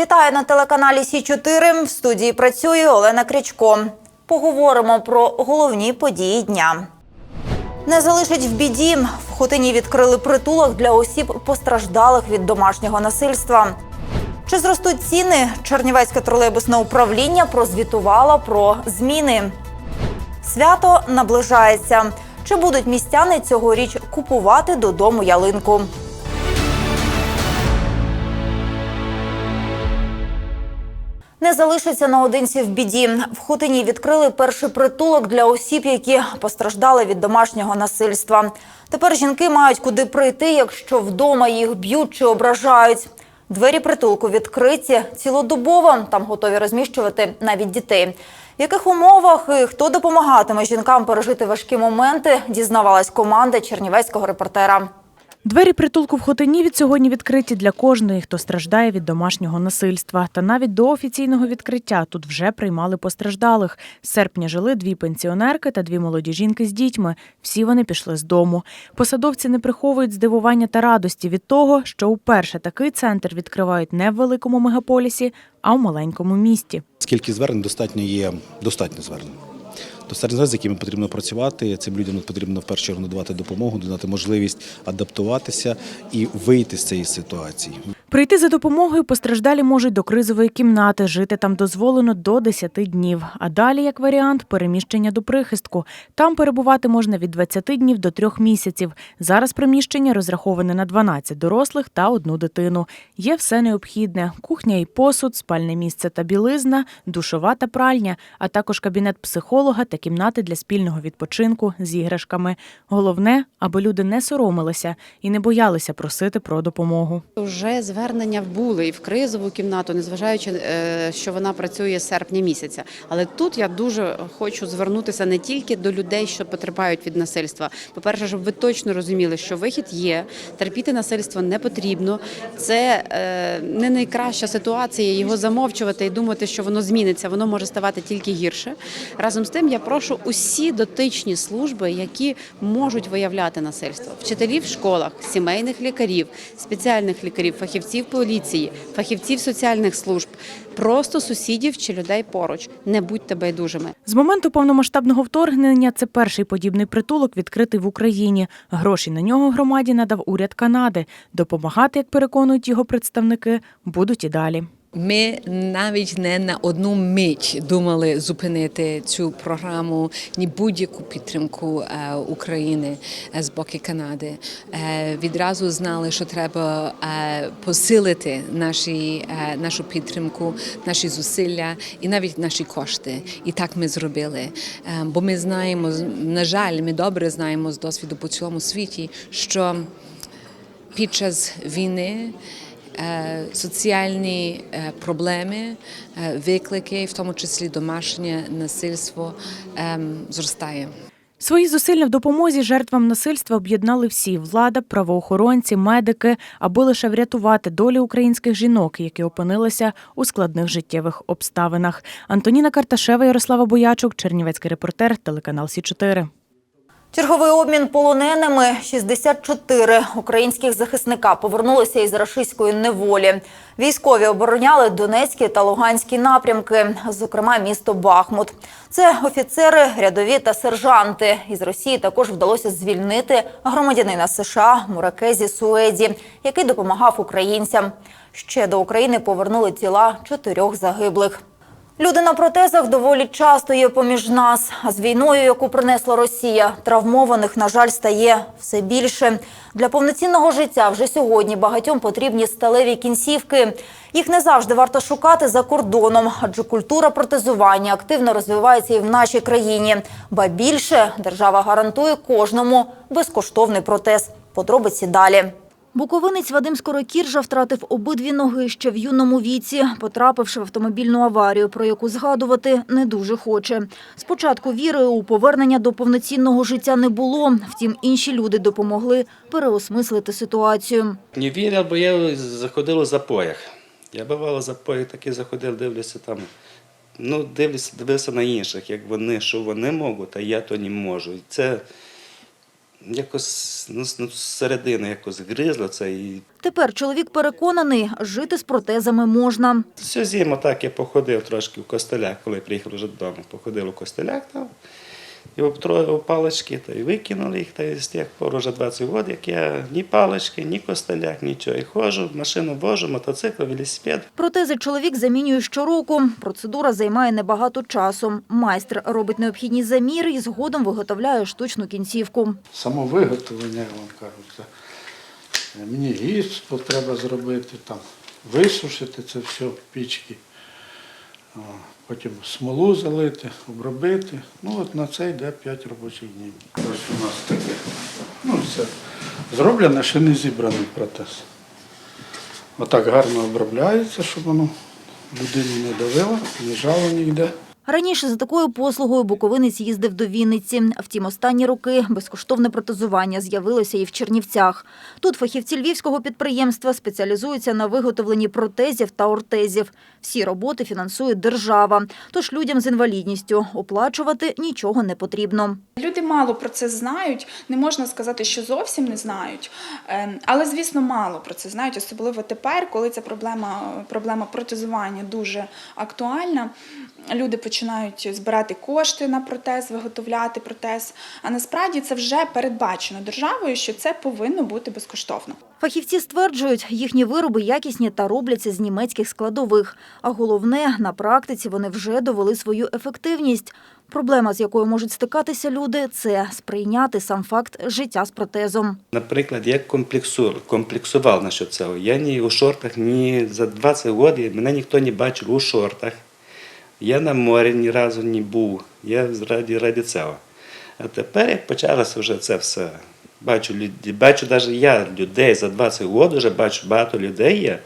Вітаю на телеканалі Сі 4 В студії працює Олена Крячко. Поговоримо про головні події дня. Не залишить в біді. В Хотині відкрили притулок для осіб постраждалих від домашнього насильства. Чи зростуть ціни? Чернівецьке тролейбусне управління прозвітувало про зміни. Свято наближається. Чи будуть містяни цьогоріч купувати додому ялинку? Не залишиться наодинці в біді. В Хотині відкрили перший притулок для осіб, які постраждали від домашнього насильства. Тепер жінки мають куди прийти, якщо вдома їх б'ють чи ображають. Двері притулку відкриті цілодобово. Там готові розміщувати навіть дітей. В яких умовах і хто допомагатиме жінкам пережити важкі моменти, дізнавалась команда чернівецького репортера. Двері притулку в Хотині від сьогодні відкриті для кожної, хто страждає від домашнього насильства. Та навіть до офіційного відкриття тут вже приймали постраждалих. З серпня жили дві пенсіонерки та дві молоді жінки з дітьми. Всі вони пішли з дому. Посадовці не приховують здивування та радості від того, що уперше такий центр відкривають не в великому мегаполісі, а в маленькому місті. Скільки звернень достатньо є достатньо звернень. Достатньо серед з якими потрібно працювати. Цим людям потрібно в першу чергу надавати допомогу, додати можливість адаптуватися і вийти з цієї ситуації. Прийти за допомогою постраждалі можуть до кризової кімнати. Жити там дозволено до 10 днів. А далі, як варіант, переміщення до прихистку. Там перебувати можна від 20 днів до 3 місяців. Зараз приміщення розраховане на 12 дорослих та одну дитину. Є все необхідне: кухня і посуд, спальне місце та білизна, душова та пральня, а також кабінет психолога та кімнати для спільного відпочинку з іграшками. Головне, аби люди не соромилися і не боялися просити про допомогу. Вже звернення були і в кризову кімнату, незважаючи, е, що вона працює з серпня місяця. Але тут я дуже хочу звернутися не тільки до людей, що потерпають від насильства. По-перше, щоб ви точно розуміли, що вихід є, терпіти насильство не потрібно. Це е, не найкраща ситуація його замовчувати і думати, що воно зміниться. Воно може ставати тільки гірше. Разом з тим, я прошу усі дотичні служби, які можуть виявляти насильство, вчителів в школах, сімейних лікарів, спеціальних лікарів, фахівців поліції, фахівців соціальних служб, просто сусідів чи людей поруч. Не будьте байдужими. З моменту повномасштабного вторгнення це перший подібний притулок відкритий в Україні. Гроші на нього громаді надав уряд Канади. Допомагати, як переконують його представники, будуть і далі. Ми навіть не на одну мить думали зупинити цю програму ні будь-яку підтримку е, України е, з боку Канади. Е, Відразу знали, що треба посилити наші, нашу підтримку, наші зусилля і навіть наші кошти. І так ми зробили. Бо ми знаємо, на жаль, ми добре знаємо з досвіду по цілому світі, що під час війни соціальні е, проблеми, е, виклики, в тому числі домашнє насильство, ем, зростає. Свої зусилля в допомозі жертвам насильства об'єднали всі влада, правоохоронці, медики, аби лише врятувати долі українських жінок, які опинилися у складних життєвих обставинах. Антоніна Карташева, Ярослава Боячук, Чернівецький репортер, телеканал Сі 4 Черговий обмін полоненими 64 українських захисника повернулися із рашистської неволі. Військові обороняли Донецький та Луганський напрямки, зокрема місто Бахмут. Це офіцери, рядові та сержанти. Із Росії також вдалося звільнити громадянина США Муракезі Суеді, який допомагав українцям. Ще до України повернули тіла чотирьох загиблих. Люди на протезах доволі часто є поміж нас. А з війною, яку принесла Росія, травмованих, на жаль, стає все більше. Для повноцінного життя вже сьогодні багатьом потрібні сталеві кінцівки. Їх не завжди варто шукати за кордоном, адже культура протезування активно розвивається і в нашій країні. Ба більше держава гарантує кожному безкоштовний протез. Подробиці далі. Буковинець Вадим Скорокіржа втратив обидві ноги ще в юному віці, потрапивши в автомобільну аварію, про яку згадувати не дуже хоче. Спочатку віри у повернення до повноцінного життя не було, втім інші люди допомогли переосмислити ситуацію. Не вірив, бо я заходив у запоях. Я бувало в запоях таки заходив, дивлюся там. Ну, дивлюся, дивився на інших, як вони, що вони можуть, а я то не можу. Це якось ну, ну, зсередини якось гризло це і Тепер чоловік переконаний, жити з протезами можна. всю зиму так я походив трошки в костелях, коли приїхав вже додому. Походив у костелях там і обтроїв палички, та й викинули їх. Та й з тих пор вже 20 років, як я ні палички, ні костелях, нічого. І ходжу, машину вожу, мотоцикл, велосипед. Протези чоловік замінює щороку. Процедура займає небагато часу. Майстер робить необхідні заміри і згодом виготовляє штучну кінцівку. Само виготовлення, я вам кажу, це мені гіпс треба зробити, там, висушити це все в пічці, О, потім смолу залити, обробити. Ну от на це йде 5 робочих днів. Ось у нас таке. Ну, все Зроблено, ще не зібраний протез. Отак гарно обробляється, щоб воно людині не давило, не жало ніде. Раніше за такою послугою буковинець їздив до Вінниці. Втім, останні роки безкоштовне протезування з'явилося і в Чернівцях. Тут фахівці львівського підприємства спеціалізуються на виготовленні протезів та ортезів. Всі роботи фінансує держава. Тож людям з інвалідністю оплачувати нічого не потрібно. Люди мало про це знають, не можна сказати, що зовсім не знають, Ем, але звісно, мало про це знають, особливо тепер, коли ця проблема, проблема протезування дуже актуальна. Люди починають збирати кошти на протез, виготовляти протез. А насправді це вже передбачено державою, що це повинно бути безкоштовно. Фахівці стверджують, їхні вироби якісні та робляться з німецьких складових. А головне, на практиці вони вже довели свою ефективність. Проблема, з якою можуть стикатися люди, це сприйняти сам факт життя з протезом. Наприклад, я комплексу, комплексував насчет цього. Я ні у шортах, ні за 20 років мене ніхто не бачив у шортах. Я на морі ні разу не був. Я раді, раді цього. А тепер, як почалося вже це все, бачу, люди, бачу навіть я людей за 20 років, вже бачу багато людей є,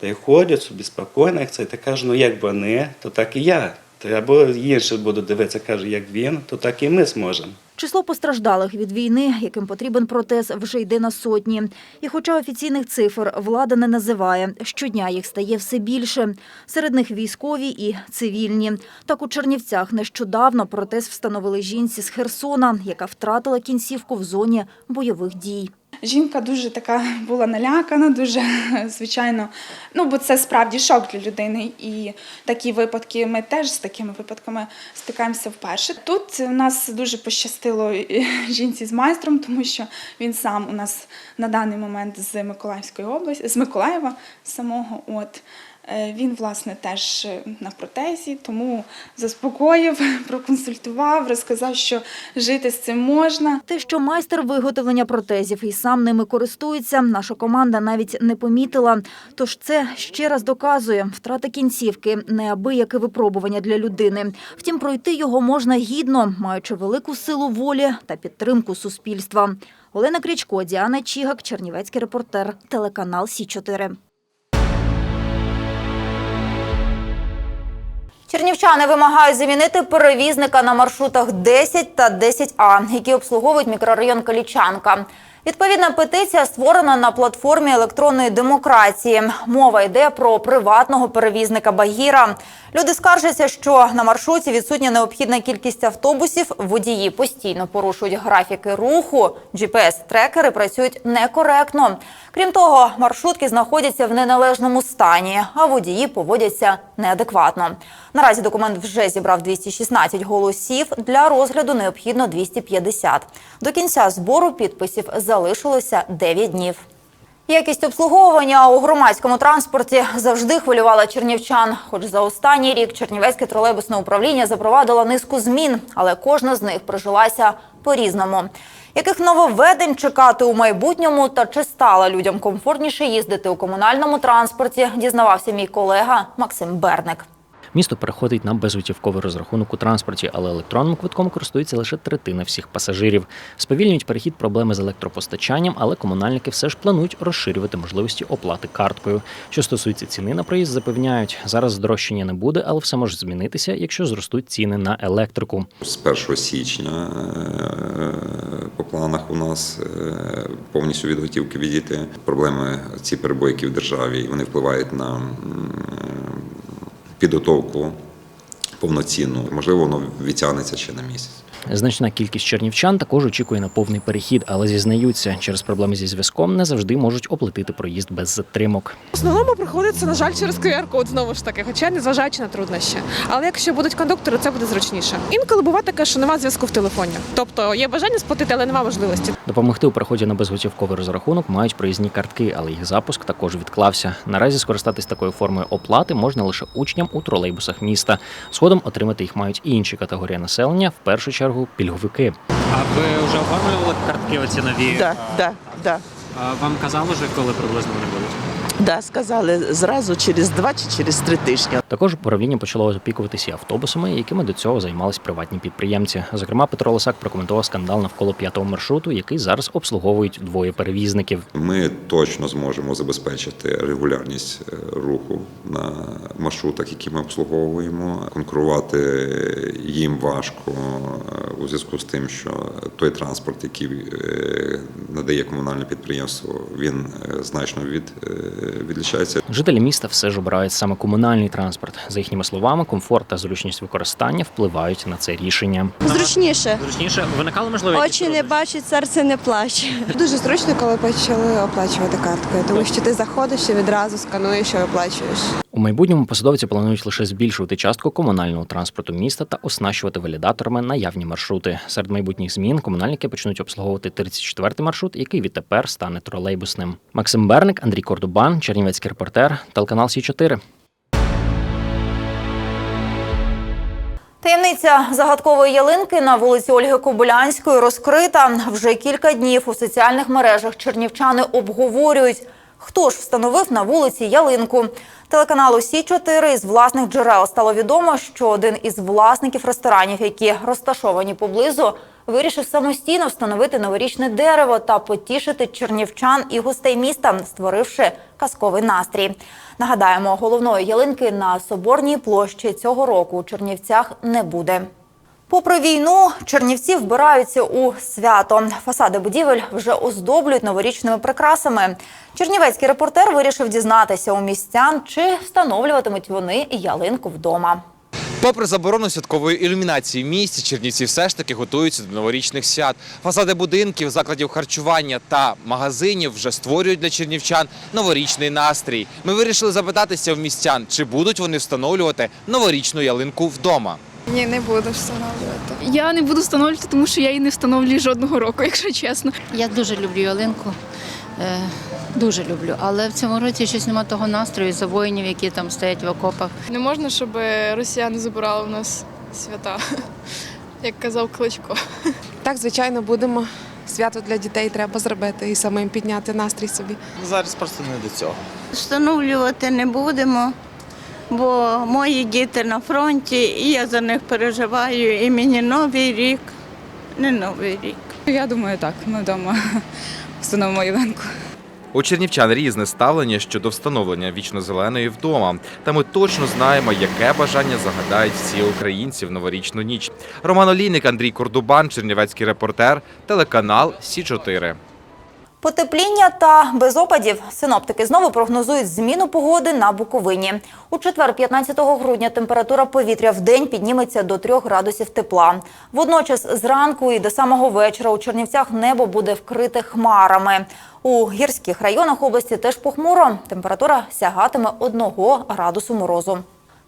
та й ходять собі спокійно, як це, та кажу, ну як вони, то так і я. Або інші буду дивитися, каже, як він, то так і ми зможемо. Число постраждалих від війни, яким потрібен протез, вже йде на сотні. І хоча офіційних цифр влада не називає, щодня їх стає все більше. Серед них військові і цивільні. Так у Чернівцях нещодавно протез встановили жінці з Херсона, яка втратила кінцівку в зоні бойових дій. Жінка дуже така була налякана, дуже звичайно. Ну бо це справді шок для людини. І такі випадки ми теж з такими випадками стикаємося вперше. Тут у нас дуже пощастило е, жінці з майстром, тому що він сам у нас на даний момент з Миколаївської області, з Миколаєва самого. От він, власне, теж е, на протезі, тому заспокоїв, проконсультував, розказав, що жити з цим можна. Те, що майстер виготовлення протезів і сам ними користується, наша команда навіть не помітила. Тож це ще раз доказує, втрата кінцівки – неабияке випробування для людини. Втім, пройти його можна гідно, маючи велику силу волі та підтримку суспільства. Олена Крічко, Діана Чігак, Чернівецький репортер, телеканал Сі 4 Чернівчани вимагають замінити перевізника на маршрутах 10 та 10А, які обслуговують мікрорайон Калічанка. Відповідна петиція створена на платформі електронної демократії. Мова йде про приватного перевізника Багіра. Люди скаржаться, що на маршруті відсутня необхідна кількість автобусів, водії постійно порушують графіки руху, GPS-трекери працюють некоректно. Крім того, маршрутки знаходяться в неналежному стані, а водії поводяться неадекватно. Наразі документ вже зібрав 216 голосів. Для розгляду необхідно 250. До кінця збору підписів залишилося 9 днів. Якість обслуговування у громадському транспорті завжди хвилювала чернівчан. Хоч за останній рік Чернівецьке тролейбусне управління запровадило низку змін, але кожна з них прижилася по-різному. Яких нововведень чекати у майбутньому та чи стало людям комфортніше їздити у комунальному транспорті, дізнавався мій колега Максим Берник. Місто переходить на безготівковий розрахунок у транспорті, але електронним квитком користується лише третина всіх пасажирів. Сповільнюють перехід проблеми з електропостачанням, але комунальники все ж планують розширювати можливості оплати карткою. Що стосується ціни на проїзд, запевняють, зараз здорожчання не буде, але все може змінитися, якщо зростуть ціни на електрику. З 1 січня е, по планах у нас е, повністю від готівки відійти. Проблеми ці перебойки в державі вони впливають на підготовку повноцінну. Можливо, воно відтягнеться ще на місяць. Значна кількість чернівчан також очікує на повний перехід, але зізнаються, через проблеми зі зв'язком не завжди можуть оплатити проїзд без затримок. В основному приходиться, на жаль, через QR-код знову ж таки, хоча незважаючи на труднощі. Але якщо будуть кондуктори, це буде зручніше. Інколи буває таке, що немає зв'язку в телефоні. Тобто є бажання сплатити, але немає можливості. Допомогти у переході на безготівковий розрахунок мають проїзні картки, але їх запуск також відклався. Наразі скористатись такою формою оплати можна лише учням у тролейбусах міста. Згодом отримати їх мають і інші категорії населення, в першу чергу пільговики. А ви вже оформлювали картки оці нові? Да, да, да. А Вам казали вже, коли приблизно вони будуть? Да, сказали зразу через два чи через три тижні. Також управління почало опікуватися автобусами, якими до цього займались приватні підприємці. Зокрема, Петро Лисак прокоментував скандал навколо п'ятого маршруту, який зараз обслуговують двоє перевізників. Ми точно зможемо забезпечити регулярність е, руху на маршрутах, які ми обслуговуємо. Конкурувати їм важко е, у зв'язку з тим, що той транспорт, який е, надає комунальне підприємство, він значно від, відлічається. Жителі міста все ж обирають саме комунальний транспорт. За їхніми словами, комфорт та зручність використання впливають на це рішення. Зручніше. Зручніше виникали можливо Очі не бачать, серце не плаче. Дуже зручно, коли почали оплачувати карткою, тому що ти заходиш і відразу скануєш і оплачуєш. У майбутньому посадовці планують лише збільшувати частку комунального транспорту міста та оснащувати валідаторами наявні маршрути. Серед майбутніх змін комунальники почнуть обслуговувати 34-й маршрут, який відтепер стане тролейбусним. Максим Берник, Андрій Кордубан, Чернівецький репортер, телеканал Сі 4 Таємниця загадкової ялинки на вулиці Ольги Кобилянської розкрита. Вже кілька днів у соціальних мережах чернівчани обговорюють, хто ж встановив на вулиці ялинку. Телеканалу Сі 4 із власних джерел стало відомо, що один із власників ресторанів, які розташовані поблизу, вирішив самостійно встановити новорічне дерево та потішити чернівчан і гостей міста, створивши казковий настрій. Нагадаємо, головної ялинки на соборній площі цього року у Чернівцях не буде. Попри війну, чернівці вбираються у свято. Фасади будівель вже оздоблюють новорічними прикрасами. Чернівецький репортер вирішив дізнатися у містян, чи встановлюватимуть вони ялинку вдома. Попри заборону святкової ілюмінації в місті, Чернівці все ж таки готуються до новорічних свят. Фасади будинків, закладів харчування та магазинів вже створюють для чернівчан новорічний настрій. Ми вирішили запитатися в містян, чи будуть вони встановлювати новорічну ялинку вдома. Ні, не буду встановлювати. Я не буду встановлювати, тому що я її не встановлюю жодного року, якщо чесно. Я дуже люблю ялинку. е, Дуже люблю, але в цьому році щось немає того настрою за воїнів, які там стоять в окопах. Не можна, щоб росіяни забирали у нас свята, як казав Кличко. Так, звичайно, будемо. Свято для дітей треба зробити і самим підняти настрій собі. Зараз просто не до цього. Встановлювати не будемо, бо мої діти на фронті, і я за них переживаю. І мені новий рік, не новий рік. Я думаю, так. Ми вдома встановимо ялинку. У чернівчан різне ставлення щодо встановлення вічно-зеленої вдома. Та ми точно знаємо, яке бажання загадають всі українці в новорічну ніч. Роман Олійник, Андрій Кордубан, Чернівецький репортер, телеканал Сі 4 Потепління та без опадів. Синоптики знову прогнозують зміну погоди на Буковині. У четвер, 15 грудня, температура повітря в день підніметься до 3 градусів тепла. Водночас зранку і до самого вечора у Чернівцях небо буде вкрите хмарами. У гірських районах області теж похмуро. Температура сягатиме 1 градусу морозу.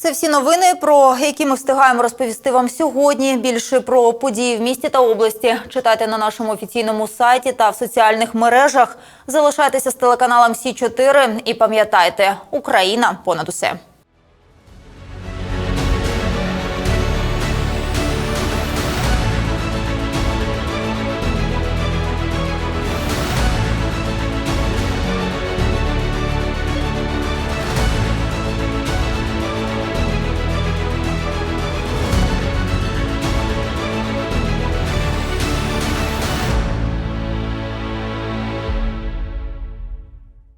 Це всі новини, про які ми встигаємо розповісти вам сьогодні. Більше про події в місті та області читайте на нашому офіційному сайті та в соціальних мережах. Залишайтеся з телеканалом Сі 4 і пам'ятайте, Україна понад усе.